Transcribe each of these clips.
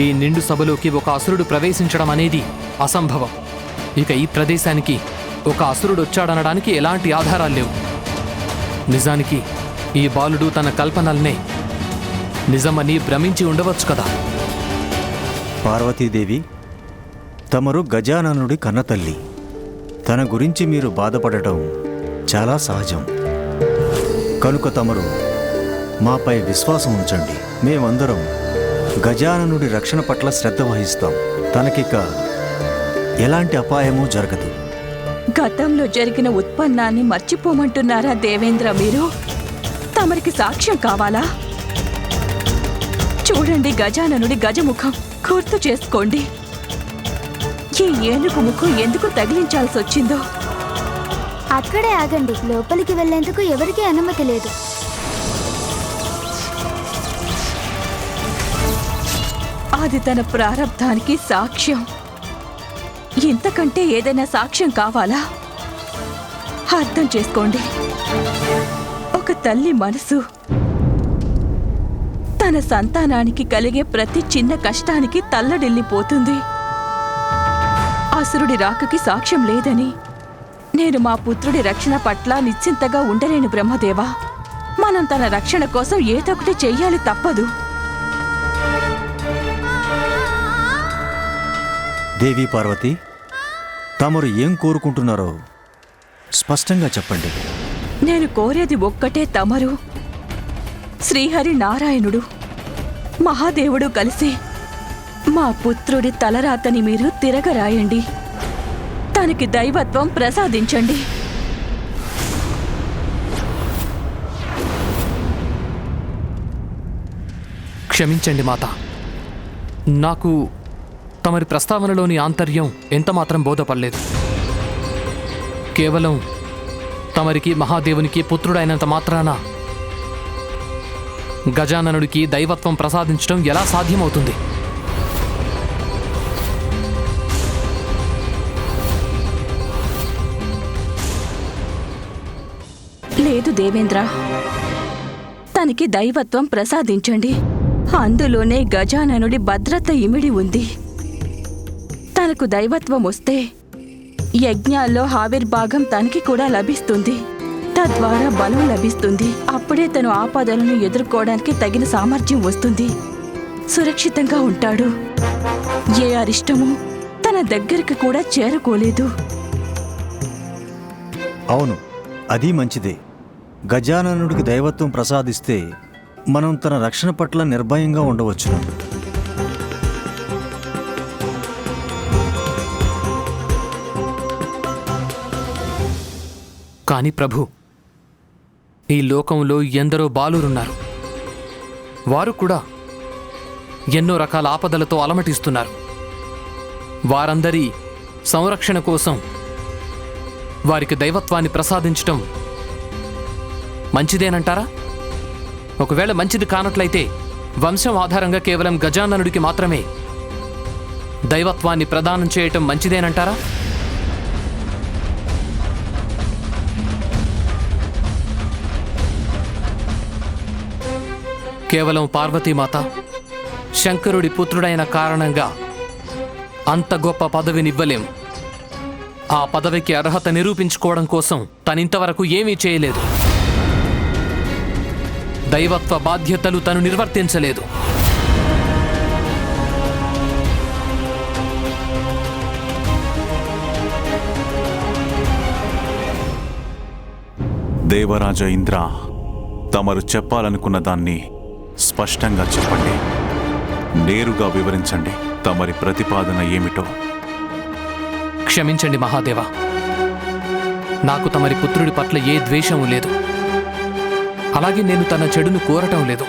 ఈ నిండు సభలోకి ఒక అసురుడు ప్రవేశించడం అనేది అసంభవం. ఇక ఈ ప్రదేశానికి ఒక అసురుడు వచ్చాడనడానికి ఎలాంటి ఆధారాలు లేవు. నిజానికి ఈ బాలుడు తన కల్పనల్నే నిజమని భ్రమించి ఉండవచ్చు కదా? పార్వతీదేవి తమరు గజాననుడి కన్నతల్లి. తన గురించి మీరు బాధపడటం చాలా సహజం. కనుక తమరు మాపై విశ్వాసం ఉంచండి. మేమందరం గజాననుడి రక్షణ పట్ల శ్రద్ధ వహిస్తాం. తనకిక ఎలాంటి అపాయమూ జరగదు. గతంలో జరిగిన ఉత్పన్నాన్ని మర్చిపోమంటున్నారా దేవేంద్ర మీరు? తమరికి సాక్ష్యం కావాలా? చూడండి గజాననుడి గజముఖం. గుర్తు చేసుకోండి. ఈ ఏనుగు ముఖం ఎందుకు తగిలించాల్సి వచ్చిందో అక్కడే ఆగండి. లోపలికి వెళ్ళేందుకు ఎవరికీ అనుమతి లేదు. అది తన ప్రారంధానికి సాక్ష్యం. ఇంతకంటే ఏదైనా సాక్ష్యం కావాలా? అర్థం చేసుకోండి. ఒక తల్లి మనసు తన సంతానానికి కలిగే ప్రతి చిన్న కష్టానికి తల్లడిల్లిపోతుంది. అసురుడి రాకకి సాక్ష్యం లేదని నేను మా పుత్రుడి రక్షణ పట్ల నిశ్చింతగా ఉండలేను బ్రహ్మదేవా. మనం తన రక్షణ కోసం ఏదొకటి చెయ్యాలి తప్పదు. దేవి పార్వతి తమరు ఏం కోరుకుంటున్నారో స్పష్టంగా చెప్పండి. నేను కోరేది ఒక్కటే తమరు శ్రీహరి నారాయణుడు మహాదేవుడు కలిసి మా పుత్రుడి తలరాతని మీరు తిరగరాయండి. తనకి దైవత్వం ప్రసాదించండి. క్షమించండి మాత. నాకు తమరి ప్రస్తావనలోని ఆంతర్యం ఎంతమాత్రం బోధపడలేదు. కేవలం తమరికి మహాదేవునికి పుత్రుడైనంత మాత్రాన గజాననుడికి దైవత్వం ప్రసాదించడం ఎలా సాధ్యమవుతుంది? లేదు దేవేంద్ర. తనకి దైవత్వం ప్రసాదించండి. అందులోనే గజాననుడి భద్రత ఇమిడి ఉంది. తనకు దైవత్వం వస్తే యజ్ఞాల్లో ఆవిర్భాగం తనకి కూడా లభిస్తుంది. తద్వారా బలం లభిస్తుంది. అప్పుడే తను ఆపదలను ఎదుర్కోవడానికి తగిన సామర్థ్యం వస్తుంది. సురక్షితంగా ఉంటాడు. ఏ అరిష్టము తన దగ్గరికి కూడా చేరుకోలేదు. అవును అది మంచిదే. గజాననుడికి దైవత్వం ప్రసాదిస్తే మనం తన రక్షణ పట్ల నిర్భయంగా ఉండవచ్చును. కాని ప్రభు ఈ లోకంలో ఎందరో బాలురున్నారు. వారు కూడా ఎన్నో రకాల ఆపదలతో అలమటిస్తున్నారు. వారందరి సంరక్షణ కోసం వారికి దైవత్వాన్ని ప్రసాదించటం మంచిదేనంటారా? ఒకవేళ మంచిది కానట్లయితే వంశం ఆధారంగా కేవలం గజాననుడికి మాత్రమే దైవత్వాన్ని ప్రదానం చేయటం మంచిదేనంటారా? కేవలం పార్వతీమాత శంకరుడి పుత్రుడైన కారణంగా అంత గొప్ప పదవినివ్వలేం. ఆ పదవికి అర్హత నిరూపించుకోవడం కోసం తనింతవరకు ఏమీ చేయలేదు. దైవత్వ బాధ్యతలు తను నిర్వర్తించలేదు. దేవరాజ ఇంద్ర తమరు చెప్పాలనుకున్న దాన్ని స్పష్టంగా చెప్పండి. నేరుగా వివరించండి. తమరి ప్రతిపాదన ఏమిటో. క్షమించండి మహాదేవ. నాకు తమరి పుత్రుడి పట్ల ఏ ద్వేషము లేదు. అలాగే నేను తన చెడును కోరటం లేదు.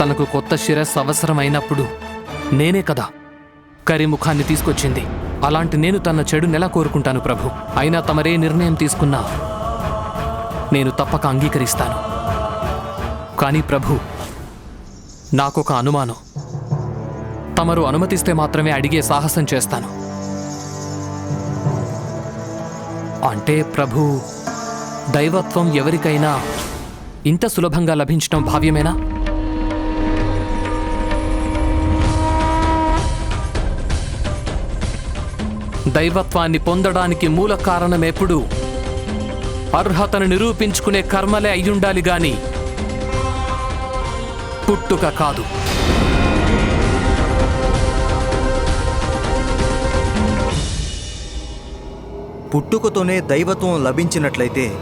తనకు కొత్త శిరస్సు అవసరమైనప్పుడు నేనే కదా కరిముఖాన్ని తీసుకొచ్చింది. అలాంటి నేను తన చెడు నెల కోరుకుంటాను ప్రభు. అయినా తమరే నిర్ణయం తీసుకున్నా నేను తప్పక అంగీకరిస్తాను. కానీ ప్రభు నాకొక అనుమానం. తమరు అనుమతిస్తే మాత్రమే అడిగే సాహసం చేస్తాను. అంటే ప్రభు దైవత్వం ఎవరికైనా ఇంత సులభంగా లభించడం భావ్యమేనా? దైవత్వాన్ని పొందడానికి మూల కారణం ఎప్పుడు అర్హతను నిరూపించుకునే కర్మలే అయ్యుండాలి గాని పుట్టుక కాదు. పుట్టుకతోనే దైవత్వం లభించినట్లయితే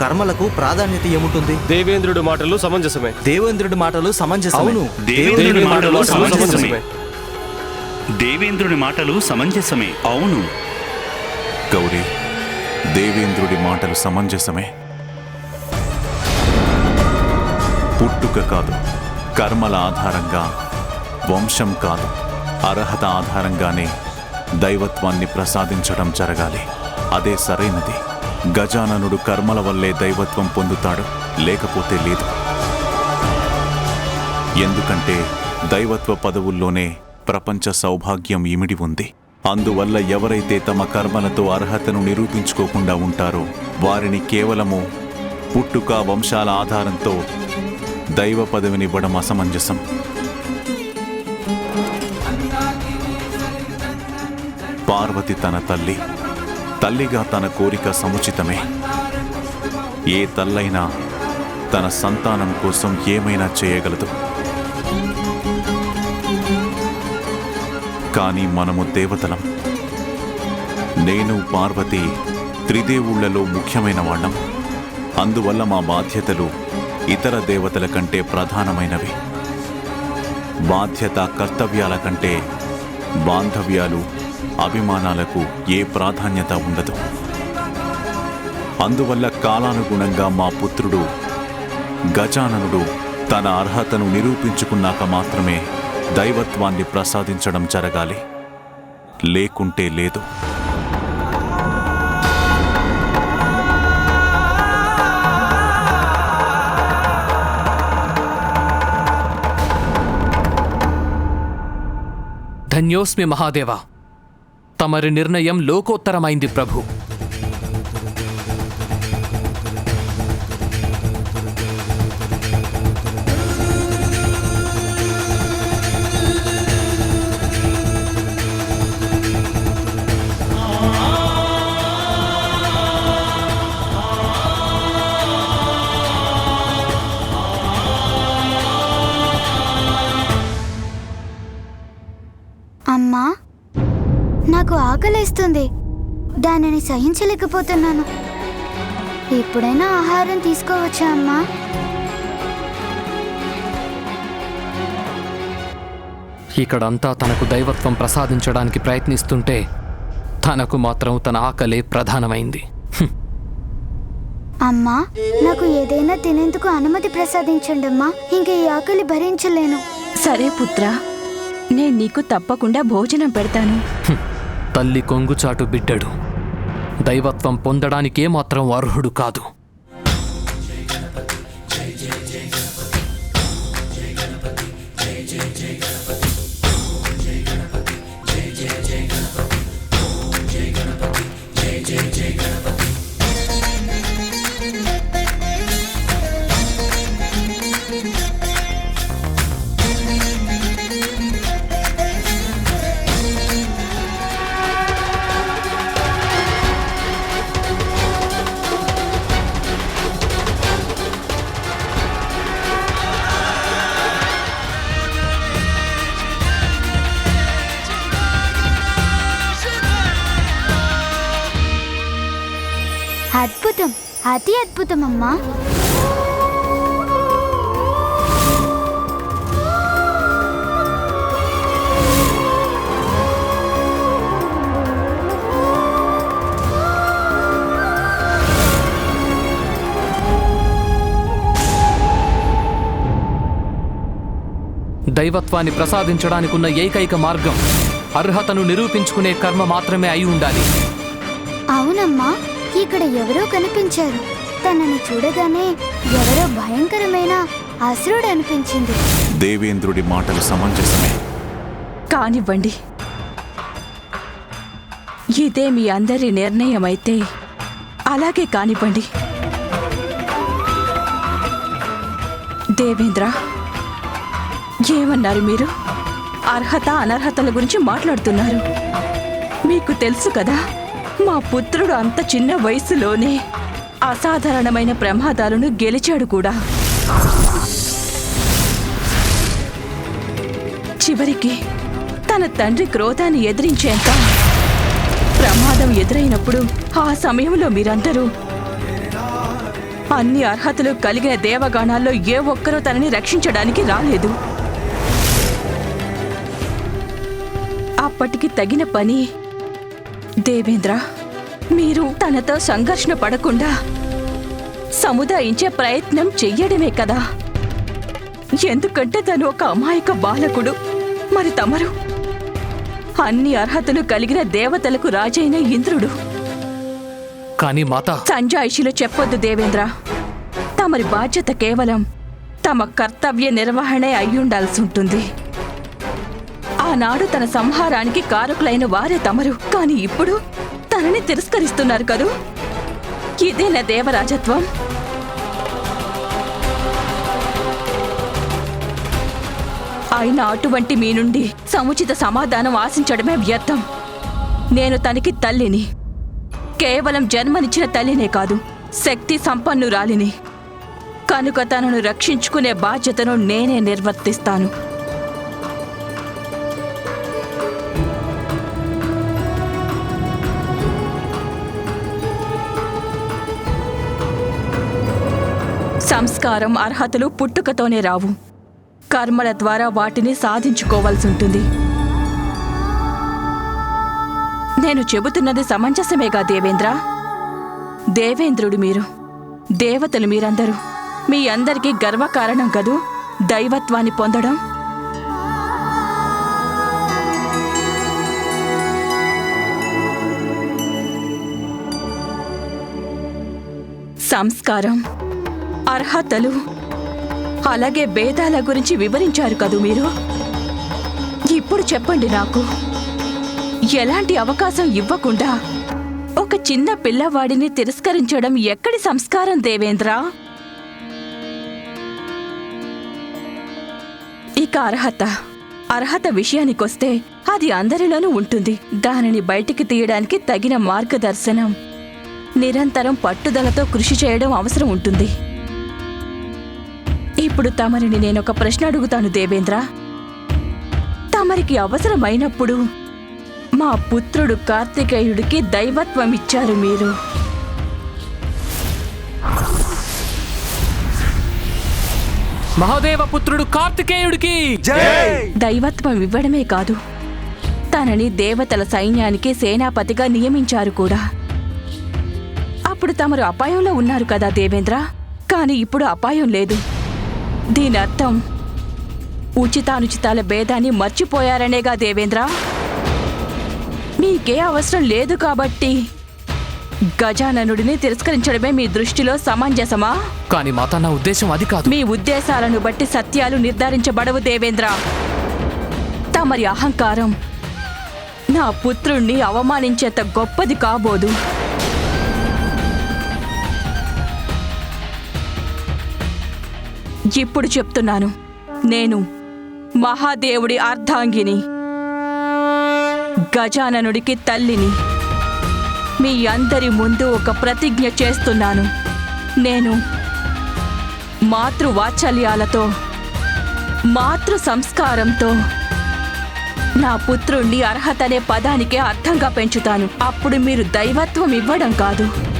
కర్మలకు ప్రాధాన్యత ఏముంటుంది? దేవేంద్రుడి మాటలు సమంజసమే. దేవేంద్రుడి మాటలు సమంజసమే. అవును దేవేంద్రుడి మాటలు సమంజసమే. దేవేంద్రుని మాటలు సమంజసమే. అవును. గౌరీ దేవేంద్రుడి మాటలు సమంజసమే. పుట్టుక కాదు. కర్మల ఆధారంగా వంశం కాదు అర్హత ఆధారంగానే దైవత్వాన్ని ప్రసాదించడం జరగాలి. అదే సరైనది. గజాననుడు కర్మల వల్లే దైవత్వం పొందుతాడు లేకపోతే లేదు. ఎందుకంటే దైవత్వ పదవుల్లోనే ప్రపంచ సౌభాగ్యం ఇమిడి ఉంది. అందువల్ల ఎవరైతే తమ కర్మలతో అర్హతను నిరూపించుకోకుండా ఉంటారో వారిని కేవలము పుట్టుక వంశాల ఆధారంతో దైవ పదవినివ్వడం అసమంజసం. పార్వతి తన తల్లి తల్లిగా తన కోరిక సముచితమే. ఏ తల్లైనా తన సంతానం కోసం ఏమైనా చేయగలదు. కానీ మనము దేవతలం. నేను పార్వతి త్రిదేవుళ్ళలో ముఖ్యమైన వాళ్ళం. అందువల్ల మా బాధ్యతలు ఇతర దేవతల కంటే ప్రధానమైనవి. బాధ్యత కర్తవ్యాల కంటే బాంధవ్యాలు అభిమానాలకు ఏ ప్రాధాన్యత ఉండదు. అందువల్ల కాలానుగుణంగా మా పుత్రుడు గజాననుడు తన అర్హతను నిరూపించుకున్నాక మాత్రమే దైవత్వాన్ని ప్రసాదించడం జరగాలి. లేకుంటే లేదు. ధన్యోస్మి మహాదేవ తమరి నిర్ణయం లోకోత్తరమైంది ప్రభు. దానిని సహించలేకపోతున్నాను. ఎప్పుడైనా ఆహారం తీసుకోవచ్చా అమ్మా? ఇక్కడంతా తనకు దైవత్వం ప్రసాదించడానికి ప్రయత్నిస్తుంటే తనకు మాత్రం తన ఆకలే ప్రధానమైంది. అమ్మా నాకు ఏదైనా తినేందుకు అనుమతి ప్రసాదించండి అమ్మా. ఇంక ఈ ఆకలి భరించలేను. సరే పుత్ర నేను నీకు తప్పకుండా భోజనం పెడతాను. తల్లి కొంగుచాటు బిడ్డడు. దైవత్వం పొందడానికే మాత్రం అర్హుడు కాదు. అతి అద్భుతం అమ్మా దైవత్వాన్ని ప్రసాదించడానికున్న ఏకైక మార్గం అర్హతను నిరూపించుకునే కర్మ మాత్రమే అయి ఉండాలి. అవునమ్మా. ఇక్కడ ఎవరో కనిపించారు. తనని చూడగానే ఎవరో భయంకరమైన అసురుడు అనిపించింది. దేవేంద్రుడి మాటలు సమంజసమే. కానివ్వండి. ఇదే మీ అందరి నిర్ణయం అయితే అలాగే కానివ్వండి. దేవేంద్ర ఏమన్నారు మీరు? అర్హత అనర్హతల గురించి మాట్లాడుతున్నారు. మీకు తెలుసు కదా? మా పుత్రుడు అంత చిన్న వయసులోనే అసాధారణమైన ప్రమాదాలను గెలిచాడు కూడా. చివరికి తన తండ్రి క్రోధాన్ని ఎదిరించేంత ప్రమాదం ఎదురైనప్పుడు ఆ సమయంలో మీరందరూ అన్ని అర్హతలు కలిగిన దేవగాణాల్లో ఏ ఒక్కరూ తనని రక్షించడానికి రాలేదు. అప్పటికి తగిన పని దేవేంద్ర మీరు తనతో సంఘర్షణ పడకుండా సముదాయించే ప్రయత్నం చెయ్యడమే కదా. ఎందుకంటే తను ఒక అమాయక బాలకుడు. మరి తమరు? అన్ని అర్హతలు కలిగిన దేవతలకు రాజైన ఇంద్రుడు. కానీ మాత సంజాయిషిలో చెప్పొద్దు దేవేంద్ర. తమరి బాధ్యత కేవలం తమ కర్తవ్య నిర్వహణే అయ్యుండాల్సి ఉంటుంది. ఆనాడు తన సంహారానికి కారకులైన వారే తమరు. కానీ ఇప్పుడు తనని తిరస్కరిస్తున్నారు కదూ? ఇదేనా దేవరాజత్వం. ఆయన అటువంటి మీ నుండి సముచిత సమాధానం ఆశించడమే వ్యర్థం. నేను తనకి తల్లిని. కేవలం జన్మనిచ్చిన తల్లినే కాదు శక్తి సంపన్నురాలిని. కనుక తనను రక్షించుకునే బాధ్యతను నేనే నిర్వర్తిస్తాను. సంస్కారం అర్హతలు పుట్టుకతోనే రావు. కర్మల ద్వారా వాటిని సాధించుకోవాల్సి ఉంటుంది. నేను చెబుతున్నది సమంజసమేగా దేవేంద్ర? దేవేంద్రుడు మీరు. దేవతలు మీరందరూ. మీ అందరికీ గర్వకారణం కదూ? దైవత్వాన్ని పొందడం? సంస్కారం. అర్హతలు. అలాగే భేదాల గురించి వివరించారు కదూ మీరు? ఇప్పుడు చెప్పండి నాకు. ఎలాంటి అవకాశం ఇవ్వకుండా ఒక చిన్న పిల్లవాడిని తిరస్కరించడం ఎక్కడి సంస్కారం దేవేంద్ర? ఇక అర్హత. అర్హత విషయానికొస్తే అది అందరిలోనూ ఉంటుంది. దానిని బయటికి తీయడానికి తగిన మార్గదర్శనం. నిరంతరం పట్టుదలతో కృషి చేయడం అవసరం ఉంటుంది. ఇప్పుడు తమరిని నేనొక ప్రశ్న అడుగుతాను దేవేంద్ర. తమరికి అవసరమైనప్పుడు మా పుత్రుడు కార్తికేయుడికి దైవత్వం ఇచ్చారు మీరు. మహాదేవ పుత్రుడు కార్తికేయుడికి! దైవత్వం ఇవ్వడమే కాదు తనని దేవతల సైన్యానికి సేనాపతిగా నియమించారు కూడా. అప్పుడు తమరు అపాయంలో ఉన్నారు కదా దేవేంద్ర. కానీ ఇప్పుడు అపాయం లేదు. దీని అర్థం? ఉచితానుచితాల భేదాన్ని మర్చిపోయారనేగా దేవేంద్ర? మీకే అవసరం లేదు కాబట్టి గజాననుడిని తిరస్కరించడమే మీ దృష్టిలో సమంజసమా? కానీ మాత నా ఉద్దేశం అది కాదు. మీ ఉద్దేశాలను బట్టి సత్యాలు నిర్ధారించబడవు దేవేంద్ర. తమరి అహంకారం నా పుత్రుణ్ణి అవమానించేంత గొప్పది కాబోదు. ఇప్పుడు చెప్తున్నాను. నేను మహాదేవుడి అర్ధాంగిని గజాననుడికి తల్లిని. మీ అందరి ముందు ఒక ప్రతిజ్ఞ చేస్తున్నాను. నేను మాతృవాత్సల్యాలతో మాతృ సంస్కారంతో నా పుత్రుణ్ణి అర్హత అనే పదానికే అర్థంగా పెంచుతాను. అప్పుడు మీరు దైవత్వం ఇవ్వడం కాదు.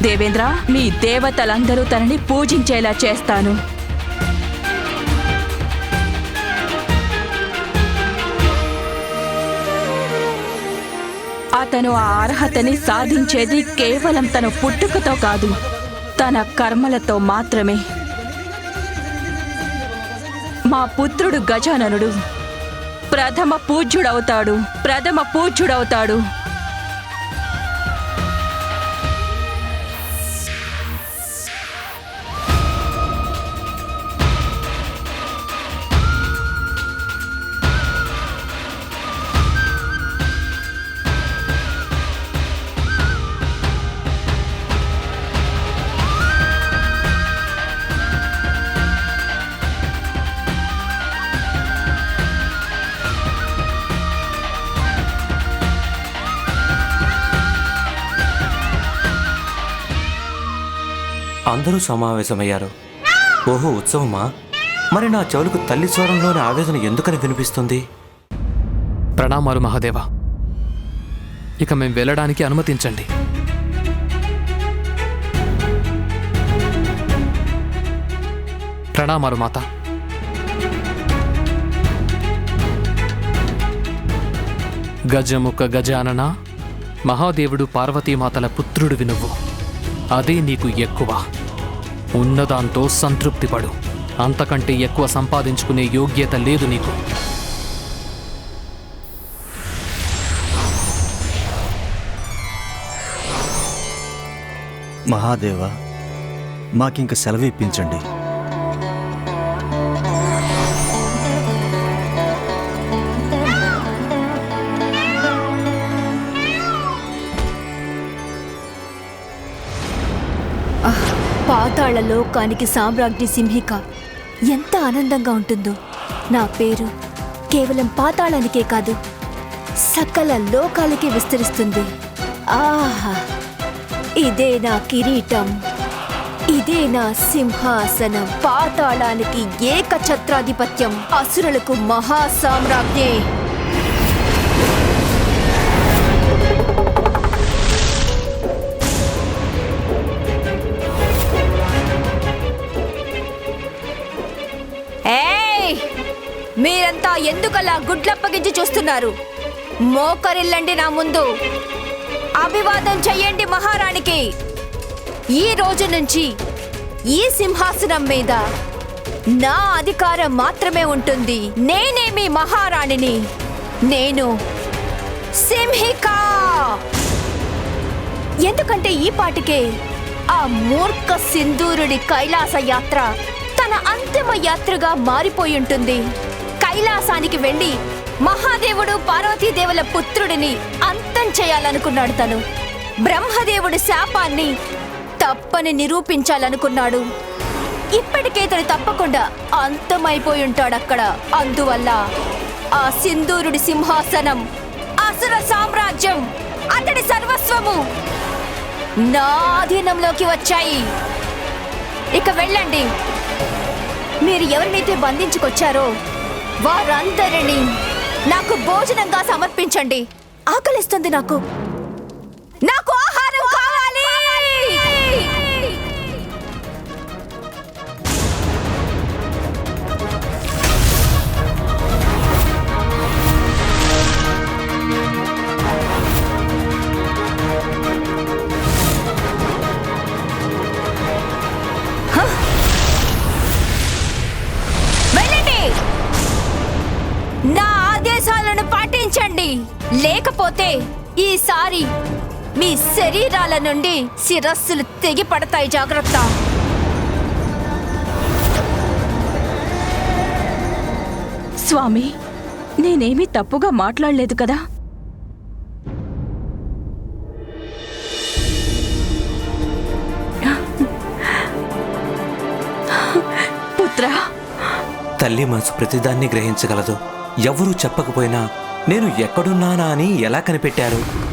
దేవేంద్ర మీ దేవతలందరూ తనని పూజించేలా చేస్తాను. అతను ఆ అర్హతని సాధించేది కేవలం తన పుట్టుకతో కాదు తన కర్మలతో మాత్రమే. మా పుత్రుడు గజాననుడు. ప్రథమ పూజ్యుడవుతాడు ప్రథమ పూజ్యుడవుతాడు. అందరూ సమావేశమయ్యారు. ఓహో ఉత్సవమా? మరి నా చెవులకు తల్లి స్వరంలోని ఆవేదన ఎందుకని వినిపిస్తుంది? ప్రణామాలు మహాదేవ. ఇక మేము వెళ్ళడానికి అనుమతించండి. ప్రణామాలు మాత. గజముఖ గజానన మహాదేవుడు పార్వతీమాతల పుత్రుడివి నువ్వు. అదే నీకు ఎక్కువ. ఉన్నదాంతో సంతృప్తిపడు. అంతకంటే ఎక్కువ సంపాదించుకునే యోగ్యత లేదు నీకు. మహాదేవ మాకింక సెలవు ఇప్పించండి పాతాళ లోకానికి సామ్రాజ్ఞి సింహిక ఎంత ఆనందంగా ఉంటుందో. నా పేరు కేవలం పాతాళానికే కాదు సకల లోకాలకి విస్తరిస్తుంది. ఆహా! ఇదే నా కిరీటం. ఇదే నా సింహాసనం. పాతాళానికి ఏకఛత్రాధిపత్యం. అసురులకు మహా ఇంకా ఎందుకలా గుడ్లప్పగించి చూస్తున్నారు? మోకరిల్లండి నా ముందు. అభివాదం చెయ్యండి మహారాణికి. ఈ రోజు నుంచి ఈ సింహాసనం మీద నా అధికారం మాత్రమే ఉంటుంది. నేనే మీ మహారాణిని. నేను సింహికా! ఎందుకంటే ఈ పాటికే ఆ మూర్ఖ సింధూరుడి కైలాస యాత్ర తన అంతిమ యాత్రగా మారిపోయి ఉంటుంది కైలాసానికి వెళ్ళి మహాదేవుడు పార్వతీదేవుల పుత్రుడిని అంతం చేయాలనుకున్నాడు తను. బ్రహ్మదేవుడి శాపాన్ని తప్పని నిరూపించాలనుకున్నాడు. ఇప్పటికే తను తప్పకుండా అంతమైపోయి ఉంటాడు అక్కడ. అందువల్ల ఆ సింధూరుడి సింహాసనం అసుర సామ్రాజ్యం అతడి సర్వస్వము నా ఆధీనంలోకి వచ్చాయి. ఇక వెళ్ళండి. మీరు ఎవరినైతే బంధించుకొచ్చారో వారందరినీ. నాకు భోజనంగా సమర్పించండి. ఆకలిస్తుంది నాకు. నాకు ఆహారం ఆదేశాలను పాటించండి. లేకపోతే ఈసారి మీ శరీరాల నుండి శిరస్సులు తెగి పడతాయి జాగ్రత్త. స్వామి నేనేమీ తప్పుగా మాట్లాడలేదు కదా? పుత్రా! తల్లి మనసు ప్రతిదాన్ని గ్రహించగలదు. ఎవరూ చెప్పకపోయినా నేను ఎక్కడున్నానా అని ఎలా కనిపెట్టారు?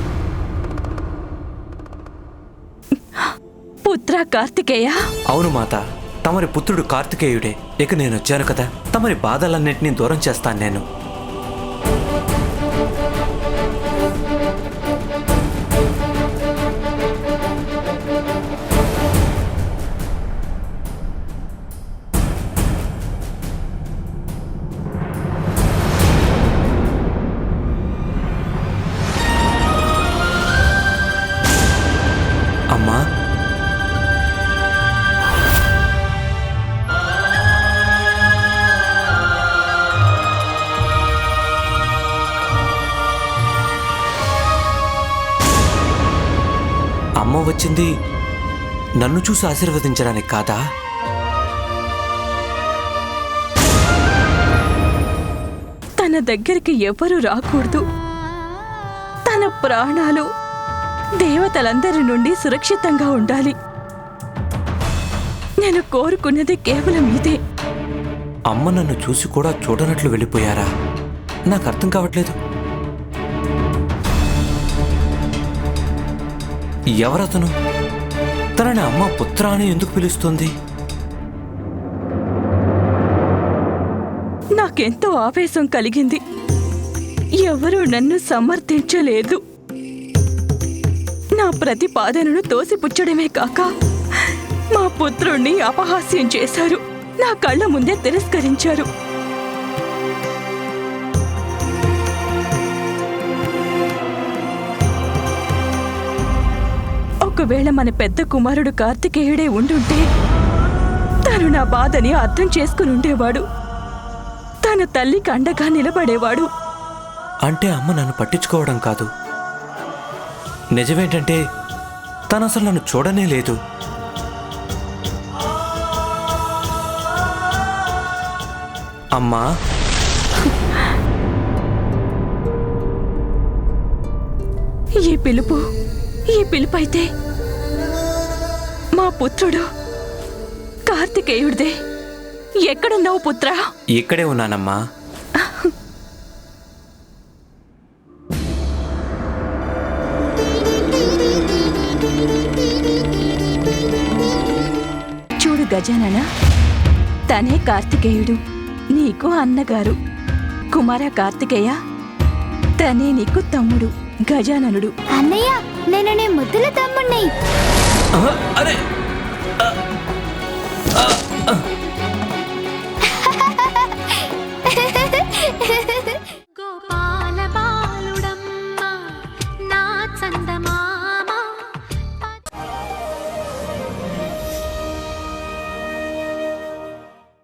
పుత్ర కార్తికేయ? అవును మాత తమరి పుత్రుడు కార్తికేయుడే. ఇక నేను వచ్చాను కదా. తమరి బాధలన్నింటినీ దూరం చేస్తాను నేను. నన్ను చూసి ఆశీర్వదించడానికి కాదా? తన దగ్గరికి ఎవరు రాకూడదు. తన ప్రాణాలు దేవతలందరి నుండి సురక్షితంగా ఉండాలి. నేను కోరుకున్నది కేవలం ఇదే. అమ్మ నన్ను చూసి కూడా చూడనట్లు వెళ్ళిపోయారా? నాకు అర్థం కావట్లేదు. ఎవరతను? తనని అమ్మ పుత్ర అని ఎందుకు పిలుస్తుంది? నాకెంతో ఆవేశం కలిగింది. ఎవరూ నన్ను సమర్థించలేదు. నా ప్రతిపాదనను తోసిపుచ్చడమే కాక మా పుత్రుణ్ణి అపహాస్యం చేశారు. నా కళ్ళ ముందే తిరస్కరించారు. ఒకవేళ మన పెద్ద కుమారుడు కార్తికేయుడే ఉండుంటే తను నా బాధని అర్థం చేసుకుని ఉండేవాడు తన తల్లికి అండగా నిలబడేవాడు. అంటే అమ్మ నన్ను పట్టించుకోవడం కాదు. నిజమేంటంటే తను అసలు నన్ను చూడనే లేదు. అమ్మా. ఈ పిలుపు ఈ పిలుపు అయితే మా పుత్రుడు కార్తికేయుడిదే. ఎక్కడున్నావు పుత్రా? ఇక్కడే ఉన్నానమ్మా. చూడు గజానన తనే కార్తికేయుడు నీకు అన్నగారు. కుమార కార్తికేయ తనే నీకు తమ్ముడు. గజాననుడు. అన్నయ్య నేను నీ ముద్దుల తమ్ముణ్ణి. అరే.